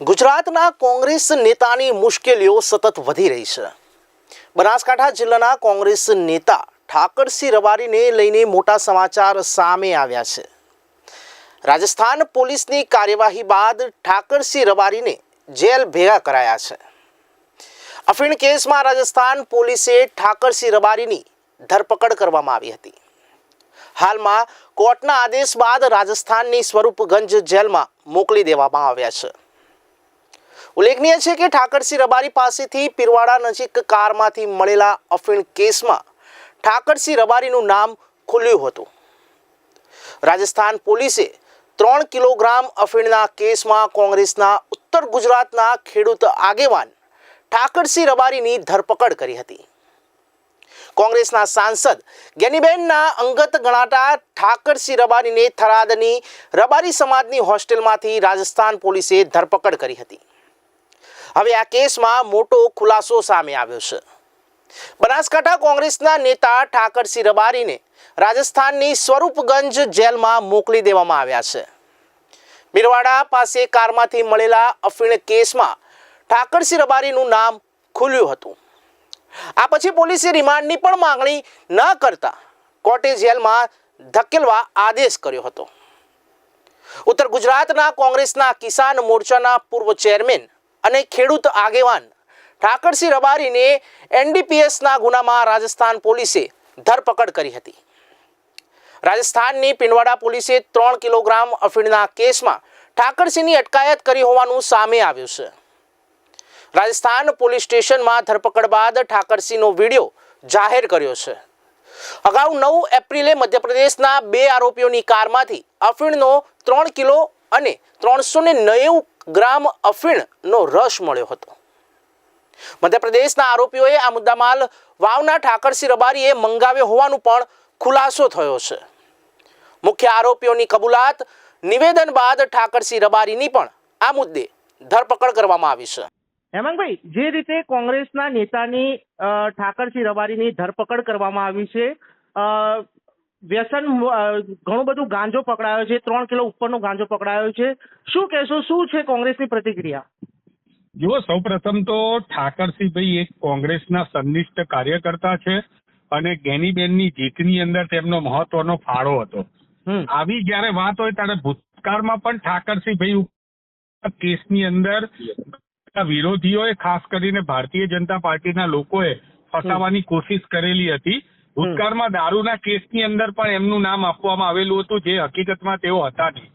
ગુજરાતના કોંગ્રેસ નેતાની મુશ્કેલીઓ સતત વધી રહી છે. બનાસકાંઠા જિલ્લાના કોંગ્રેસ નેતા ઠાકરસિંહ રબારીને લઈને મોટા સમાચાર સામે આવ્યા છે. રાજસ્થાન પોલીસની કાર્યવાહી બાદ ઠાકરસિંહ રબારીને જેલ ભેગા કરાયા છે. અફીણ કેસમાં રાજસ્થાન પોલીસે ઠાકરસિંહ રબારીની ધરપકડ કરવામાં આવી હતી. હાલમાં કોર્ટના આદેશ બાદ રાજસ્થાનની સ્વરૂપગંજ જેલમાં મોકલી દેવામાં આવ્યા છે. ઉલ્લેખનીય છે કે ઠાકરસિંહ રબારી પાસેથી પીરવાડા નજીક કારમાંથી મળેલા અફીણ કેસમાં ઠાકરસિંહ રબારીનું નામ ખુલ્યું હતું. રાજસ્થાન પોલીસે ત્રણ કિલોગ્રામ અફીણના કેસમાં કોંગ્રેસના ઉત્તર ગુજરાતના ખેડૂત આગેવાન ઠાકરસિંહ રબારીની ધરપકડ કરી હતી. કોંગ્રેસના સાંસદ ગેનીબેનના અંગત ગણાતા ઠાકરસિંહ રબારીને થરાદની રબારી સમાજની હોસ્ટેલમાંથી રાજસ્થાન પોલીસે ધરપકડ કરી હતી. હવે આ કેસમાં મોટો ખુલાસો સામે આવ્યો છે. બનાસકાંઠા કોંગ્રેસના નેતા ઠાકરસિંહ રબારીને રાજસ્થાનની સ્વરૂપગંજ જેલમાં મોકલી દેવામાં આવ્યા છે. મિરવાડા પાસે કારમાંથી મળેલા અફીણ કેસમાં ઠાકરસિંહ રબારીનું નામ ખુલ્યું હતું. આ પછી પોલીસે રિમાન્ડની પણ માંગણી ન કરતા કોર્ટે જેલમાં ધકેલવા આદેશ કર્યો હતો. ઉત્તર ગુજરાતના કોંગ્રેસના કિસાન મોરચાના પૂર્વ ચેરમેન અને ખેડૂત આગેવાન ઠાકરસિંહ રબારીને એનડીપીએસના ગુનામાં રાજસ્થાન પોલીસે ધરપકડ કરી હતી. રાજસ્થાનની પિંડવાડા પોલીસે ત્રણ કિલોગ્રામ અફીણના કેસમાં ઠાકરસિંહની અટકાયત કરી હોવાનું સામે આવ્યું છે. રાજસ્થાન પોલીસ સ્ટેશનમાં ધરપકડ બાદ ઠાકરસિંહનો વીડિયો જાહેર કર્યો છે. અગાઉ નવ એપ્રિલે મધ્યપ્રદેશના બે આરોપીઓની કારમાંથી અફીણનો ત્રણ કિલો અને ત્રણસો ને ગ્રામ અફીણનો રસ મળ્યો હતો. મધ્યપ્રદેશના આરોપીઓએ આ મુદ્દામાલ વાવના ઠાકરસિંહ રબારીએ મંગાવ્યો હોવાનું પણ ખુલાસો થયો છે. મુખ્ય આરોપીઓની કબૂલાત નિવેદન બાદ ઠાકરસિંહ રબારીની પણ આ મુદ્દે ધરપકડ કરવામાં આવી છે. હેમાંગભાઈ જે રીતે કોંગ્રેસના નેતાની ઠાકરસિંહ રબારીની ધરપકડ કરવામાં આવી છે વ્યસન ઘણું બધું ગાંજો પકડાયો છે ત્રણ કિલો ઉપરનો ગાંજો પકડાયો છે. શું કહેશો? શું છે કોંગ્રેસની પ્રતિક્રિયા? જુઓ સૌપ્રથમ તો ઠાકરસિંહભાઈ એક કોંગ્રેસના સંનિષ્ઠ કાર્યકર્તા છે અને ગેનીબેનની જીતની અંદર તેમનો મહત્વનો ફાળો હતો. આવી જયારે વાત હોય ત્યારે ભૂતકાળમાં પણ ઠાકરસિંહભાઈ કેસની અંદર વિરોધીઓએ ખાસ કરીને ભારતીય જનતા પાર્ટીના લોકોએ ફસાવાની કોશિશ કરેલી હતી. ભૂતકાળમાં દારૂના કેસની અંદર પણ એમનું નામ આપવામાં આવેલું હતું, જે હકીકતમાં તેઓ હતા નહીં.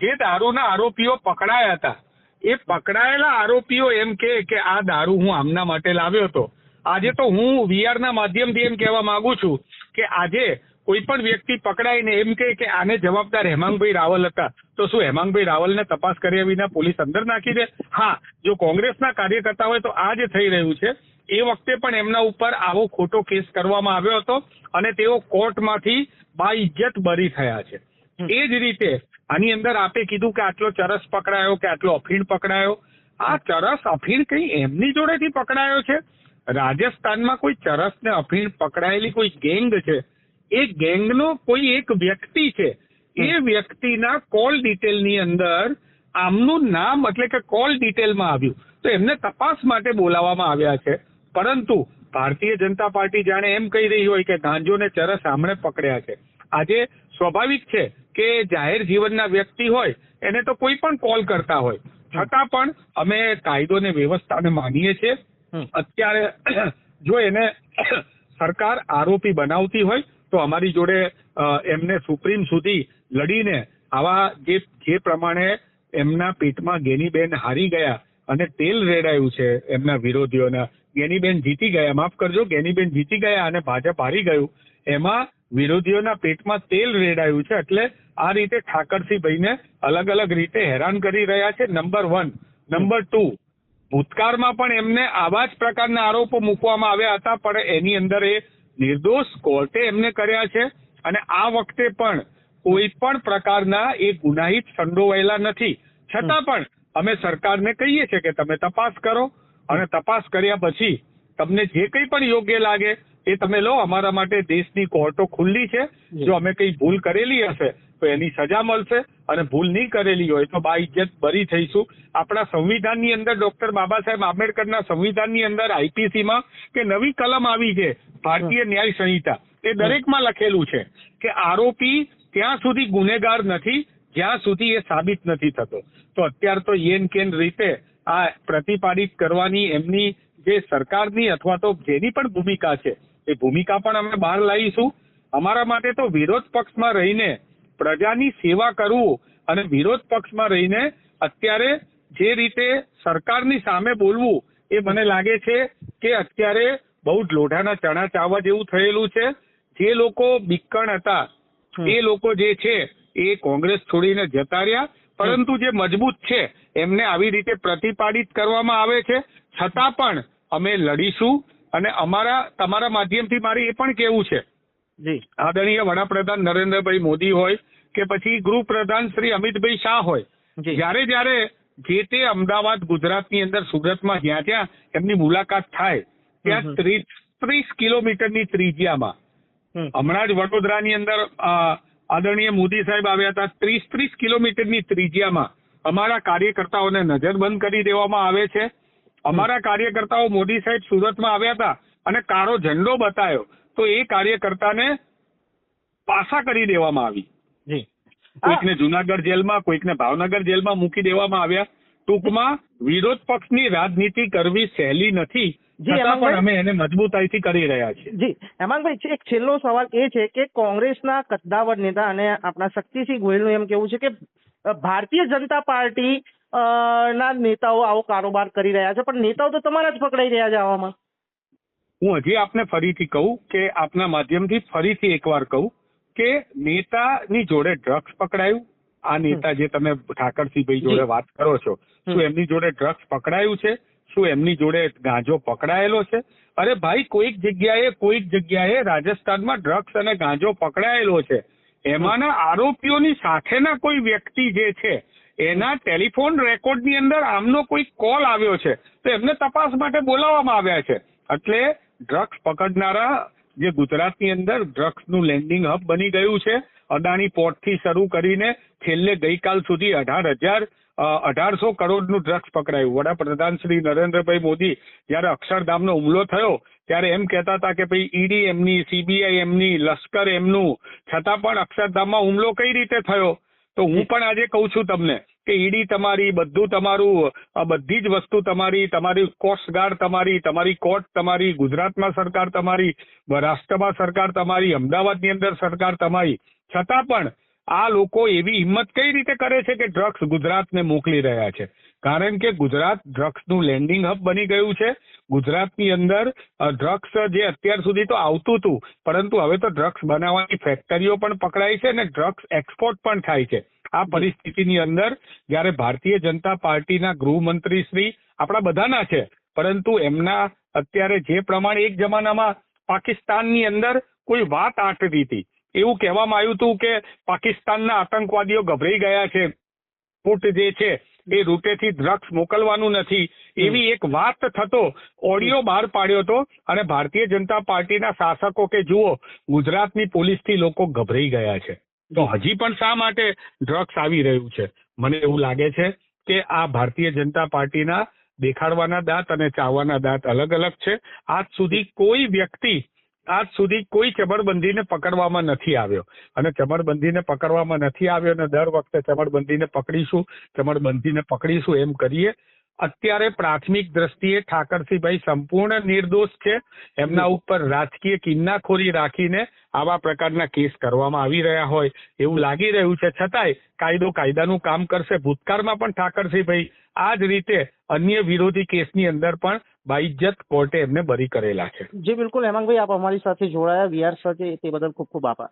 જે દારૂના આરોપીઓ પકડાયા હતા, એ પકડાયેલા આરોપીઓ એમ કે કે આ દારૂ હું આમના માટે લાવ્યો હતો. આજે તો હું વીઆર ના માધ્યમથી એમ કહેવા માંગુ છું કે આજે કોઈ પણ વ્યક્તિ પકડાઈને એમ કહે કે આને જવાબદાર હેમાંગભાઈ રાવલ હતા, તો શું હેમાંગભાઈ રાવલને તપાસ કર્યા વિના પોલીસ અંદર નાખી દે? હા, જો કોંગ્રેસના કાર્યકર્તા હોય તો આ જે થઈ રહ્યું છે. એ વખતે પણ એમના ઉપર આવો ખોટો કેસ કરવામાં આવ્યો હતો અને તેઓ કોર્ટમાંથી બાઇજ્જત બરી થયા છે. એ જ રીતે આની અંદર આપે કીધું કે આટલો ચરસ પકડાયો, કે આટલો અફીણ પકડાયો. આ ચરસ અફીણ કઈ એમની જોડેથી પકડાયો છે? રાજસ્થાનમાં કોઈ ચરસ ને અફીણ પકડાયેલી કોઈ ગેંગ છે? એ ગેંગનો કોઈ એક વ્યક્તિ છે એ વ્યક્તિના કોલ ડિટેલની અંદર આમનું નામ એટલે કે કોલ ડિટેલમાં આવ્યું. તો એમને તપાસ માટે બોલાવવામાં આવ્યા છે. પરંતુ ભારતીય જનતા પાર્ટી જાણે એમ કહી રહી હોય કે ગાંજો ને ચરસ આમણે પકડ્યા છે. આજે સ્વાભાવિક છે કે જાહેર જીવનના વ્યક્તિ હોય એને તો કોઈ પણ કોલ કરતા હોય. છતાં પણ અમે કાયદો ને વ્યવસ્થાને માનીએ છીએ. અત્યારે જો એને સરકાર આરોપી બનાવતી હોય તો અમારી જોડે એમને સુપ્રીમ સુધી લડીને આવા જે જે પ્રમાણે એમના પેટમાં ગેનીબેન હારી ગયા અને તેલ રેડાયું છે એમના વિરોધીઓના, ગેનીબેન જીતી ગયા. માફ કરજો, ગેનીબેન જીતી ગયા અને ભાજપ હારી ગયું. એમાં વિરોધીઓના પેટમાં તેલ રેડાયું છે એટલે આ રીતે ઠાકરસિંહભાઈને અલગ અલગ રીતે હેરાન કરી રહ્યા છે. Number one. Number two. ભૂતકાળમાં પણ એમને આવા જ પ્રકારના આરોપો મૂકવામાં આવ્યા હતા, પણ એની અંદર એ નિર્દોષ કોર્ટે એમને કર્યા છે અને આ વખતે પણ કોઈ પણ પ્રકારના એ ગુનાહિત સંડોવાયેલા નથી. છતાં પણ અમે સરકારને કહીએ છીએ કે તમે તપાસ કરો અને તપાસ કર્યા પછી તમને જે કંઈ પણ યોગ્ય લાગે એ તમે લો. અમારા માટે દેશની કોર્ટો ખુલ્લી છે. જો અમે કંઈ ભૂલ કરેલી હશે તો એની સજા મળશે અને ભૂલ નહીં કરેલી હોય તો બા બરી થઈશું. આપણા સંવિધાનની અંદર ડોક્ટર બાબા સાહેબ આંબેડકરના સંવિધાનની અંદર આઈપીસીમાં કે નવી કલમ આવી છે, ભારતીય ન્યાય સંહિતા, એ દરેકમાં લખેલું છે કે આરોપી ત્યાં સુધી ગુનેગાર નથી, જ્યાં સુધી એ સાબિત નથી થતો. તો અત્યાર તો યેન કેન રીતે આ પ્રતિપાદિત કરવાની એમની જે સરકારની અથવા તો જેની પણ ભૂમિકા છે, એ ભૂમિકા પણ અમે બહાર લાવીશું. અમારા માટે તો વિરોધ પક્ષમાં રહીને પ્રજાની સેવા કરવું અને વિરોધ પક્ષમાં રહીને અત્યારે જે રીતે સરકારની સામે બોલવું એ મને લાગે છે કે અત્યારે બહુ જ લોઢાના ચણા ચાવવા જેવું થયેલું છે. જે લોકો બિક્કણ હતા એ લોકો જે છે એ કોંગ્રેસ છોડીને જતા રહ્યા. પરંતુ જે મજબૂત છે એમને આવી રીતે પ્રતિપાદિત કરવામાં આવે છે. છતાં પણ અમે લડીશું અને અમારા તમારા માધ્યમથી મારે એ પણ કહેવું છે જી. આદરણીય વડાપ્રધાન નરેન્દ્રભાઈ મોદી હોય કે પછી ગૃહપ્રધાન શ્રી અમિતભાઈ શાહ હોય જ્યારે જ્યારે જે તે અમદાવાદ ગુજરાતની અંદર સુરતમાં જ્યાં જ્યાં એમની મુલાકાત થાય. ત્યાં ત્રીસ ત્રીસ કિલોમીટરની ત્રિજ્યામાં. હમણાં જ વડોદરાની અંદર આદરણીય મોદી સાહેબ આવ્યા હતા ત્રીસ ત્રીસ કિલોમીટરની ત્રિજ્યામાં અમારા કાર્યકર્તાઓને નજરબંધ કરી દેવામાં આવે છે. અમારા કાર્યકર્તાઓ મોદી સાહેબ સુરતમાં આવ્યા હતા અને કાળો ઝંડો બતાવ્યો તો એ કાર્યકર્તાને પાસા કરી દેવામાં આવી. કોઈકને જુનાગઢ જેલમાં કોઈકને ભાવનગર જેલમાં મૂકી દેવામાં આવ્યા. ટૂંકમાં વિરોધ પક્ષની રાજનીતિ કરવી સહેલી નથી. છતાં પણ અમે એને મજબૂતાઈથી કરી રહ્યા છીએ. જી હેમાંગભાઈ એક છેલ્લો સવાલ એ છે કે કોંગ્રેસના કદ્દાવર નેતા અને આપણા શક્તિસિંહ ગોહિલનું એમ કેવું છે કે ભારતીય જનતા પાર્ટી ના નેતાઓ આવો કારોબાર કરી રહ્યા છે પણ નેતાઓ તો તમારા જ પકડાઈ રહ્યા છે આવામાં. હું હજી આપને ફરીથી કહું કે આપના માધ્યમથી ફરીથી એકવાર કહું કે નેતાની જોડે ડ્રગ્સ પકડાયું. આ નેતા જે તમે ઠાકરસિંહભાઈ જોડે વાત કરો છો શું એમની જોડે ડ્રગ્સ પકડાયું છે? શું એમની જોડે ગાંજો પકડાયેલો છે? અરે ભાઈ કોઈક જગ્યાએ કોઈક જગ્યાએ રાજસ્થાનમાં ડ્રગ્સ અને ગાંજો પકડાયેલો છે. એમાંના આરોપીઓની સાથેના કોઈ વ્યક્તિ જે છે એના ટેલિફોન રેકોર્ડની અંદર આમનો કોઈ કોલ આવ્યો છે તો એમને તપાસ માટે બોલાવવામાં આવ્યા છે. એટલે ડ્રગ્સ પકડનારા જે ગુજરાતની અંદર ડ્રગ્સનું લેન્ડિંગ હબ બની ગયું છે અદાણી પોર્ટથી શરૂ કરીને છેલ્લે ગઈકાલ સુધી અઢાર હજાર અઢારસો કરોડનું ડ્રગ્સ પકડાયું. વડાપ્રધાન શ્રી નરેન્દ્રભાઈ મોદી જ્યારે અક્ષરધામનો હુમલો થયો ત્યારે એમ કહેતા હતા કે ભાઈ ઈડી એમની સીબીઆઈ એમની લશ્કર એમનું છતાં પણ અક્ષરધામમાં હુમલો કઈ રીતે થયો? તો હું પણ આજે કહું છું તમને કે ઈડી તમારી, બધું તમારું બધી જ વસ્તુ તમારી તમારી કોસ્ટગાર્ડ તમારી તમારી કોર્ટ તમારી, ગુજરાતમાં સરકાર તમારી, મહારાષ્ટ્રમાં સરકાર તમારી, અમદાવાદની અંદર સરકાર તમારી. છતાં પણ આ લોકો એવી હિંમત કઈ રીતે કરે છે કે ડ્રગ્સ ગુજરાતને મોકલી રહ્યા છે? કારણ કે ગુજરાત ડ્રગ્સનું લેન્ડિંગ હબ બની ગયું છે. ગુજરાતની અંદર ડ્રગ્સ જે અત્યાર સુધી તો આવતું હતું, પરંતુ હવે તો ડ્રગ્સ બનાવવાની ફેક્ટરીઓ પણ પકડાય છે અને ડ્રગ્સ એક્સપોર્ટ પણ થાય છે. આ પરિસ્થિતિની અંદર જ્યારે ભારતીય જનતા પાર્ટીના ગૃહમંત્રી શ્રી આપણા બધાના છે પરંતુ એમના અત્યારે જે પ્રમાણે એક જમાનામાં પાકિસ્તાનની અંદર કોઈ વાત આટતી હતી. એવું કહેવામાં આવ્યું હતું કે પાકિસ્તાનના આતંકવાદીઓ ગભરાઈ ગયા છે ફૂટ જે છે એ રૂટેથી ડ્રગ્સ મોકલવાનું નથી. એવી એક વાત થતો ઓડિયો બહાર પાડ્યો હતો અને ભારતીય જનતા પાર્ટીના શાસકો કે જુઓ ગુજરાતની પોલીસથી લોકો ગભરાઈ ગયા છે. તો હજી પણ શા માટે ડ્રગ્સ આવી રહ્યું છે? મને એવું લાગે છે કે આ ભારતીય જનતા પાર્ટીના દેખાડવાના દાંત અને ચાવવાના દાંત અલગ અલગ છે. આજ સુધી કોઈ વ્યક્તિ, આજ સુધી કોઈ ચમરબંધીને પકડવામાં નથી આવ્યો. અને ચમરબંધીને પકડવામાં નથી આવ્યો અને દર વખતે ચમરબંધીને પકડીશું ચમરબંધીને પકડીશું એમ કરીએ અત્યારે પ્રાથમિક દ્રષ્ટિએ ઠાકરસિંહભાઈ સંપૂર્ણ નિર્દોષ છે. એમના ઉપર રાજકીય કિન્નાખોરી રાખીને આવા પ્રકારના કેસ કરવામાં આવી રહ્યા હોય એવું લાગી રહ્યું છે. છતાંય કાયદો કાયદાનું કામ કરશે. ભૂતકાળમાં પણ ઠાકરસિંહભાઈ આ જ રીતે અન્ય વિરોધી કેસની અંદર પણ બાઇજ્જત કોર્ટે એમને બરી કરેલા છે. જી બિલકુલ. હેમાંગભાઈ આપ અમારી સાથે જોડાયા. વીઆર સાથે તે બદલ ખૂબ ખૂબ આભાર.